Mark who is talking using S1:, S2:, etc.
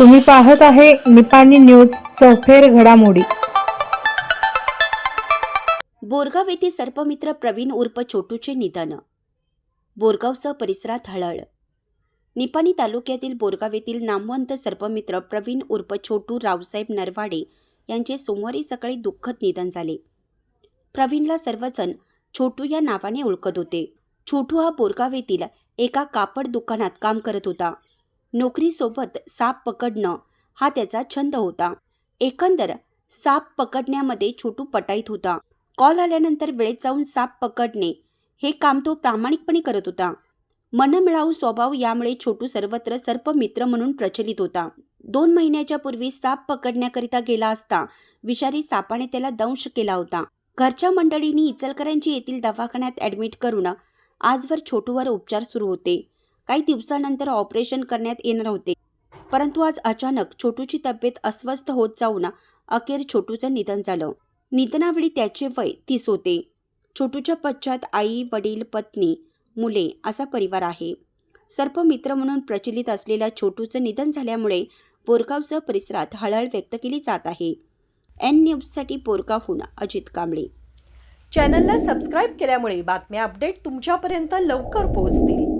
S1: तुम्ही पाहत आहे निपाणी न्यूज चौफेर घडामोडी.
S2: बोरगाव येथे सर्पमित्र प्रवीण उर्फ छोटूचे निधन. बोरगावसह परिसरात हळहळ. निपाणी तालुक्यातील बोरगाव येथील नामवंत सर्पमित्र प्रवीण उर्फ छोटू रावसाहेब नरवाडे यांचे सोमवारी सकाळी दुःखद निधन झाले. प्रवीणला सर्वजण छोटू या नावाने ओळखत होते. छोटू हा बोरगाव येथील एका कापड दुकानात काम करत होता. नोकरीसोबत साप पकडणं हा त्याचा छंद होता. एकंदर साप पकडण्यामध्ये छोटू पटाईत होता. कॉल आल्यानंतर वेळेत जाऊन साप पकडणे हे काम तो प्रामाणिकपणे करत होता. मनमिळाऊ स्वभाव यामुळे छोटू सर्वत्र सर्पमित्र म्हणून प्रचलित होता. दोन महिन्याच्या पूर्वी साप पकडण्याकरिता गेला असता विषारी सापाने त्याला दंश केला होता. घरच्या मंडळींनी इचलकरांची येथील दवाखान्यात ॲडमिट करून आजवर छोटूवर उपचार सुरू होते. काही दिवसानंतर ऑपरेशन करण्यात येणार होते. परंतु आज अचानक छोटूची तब्येत अस्वस्थ होत जाऊन अखेर छोटूचं निधन झालं. निधनावेळी त्याचे वय तीस होते. छोटूच्या पश्चात आई वडील पत्नी मुले असा परिवार आहे. सर्पमित्र म्हणून प्रचलित असलेल्या छोटूचं निधन झाल्यामुळे बोरगावसह परिसरात हळहळ व्यक्त केली जात आहे. एन न्यूजसाठी बोरगावहून अजित कांबळे.
S3: चॅनलला सबस्क्राईब केल्यामुळे बातम्या अपडेट तुमच्यापर्यंत लवकर पोहोचतील.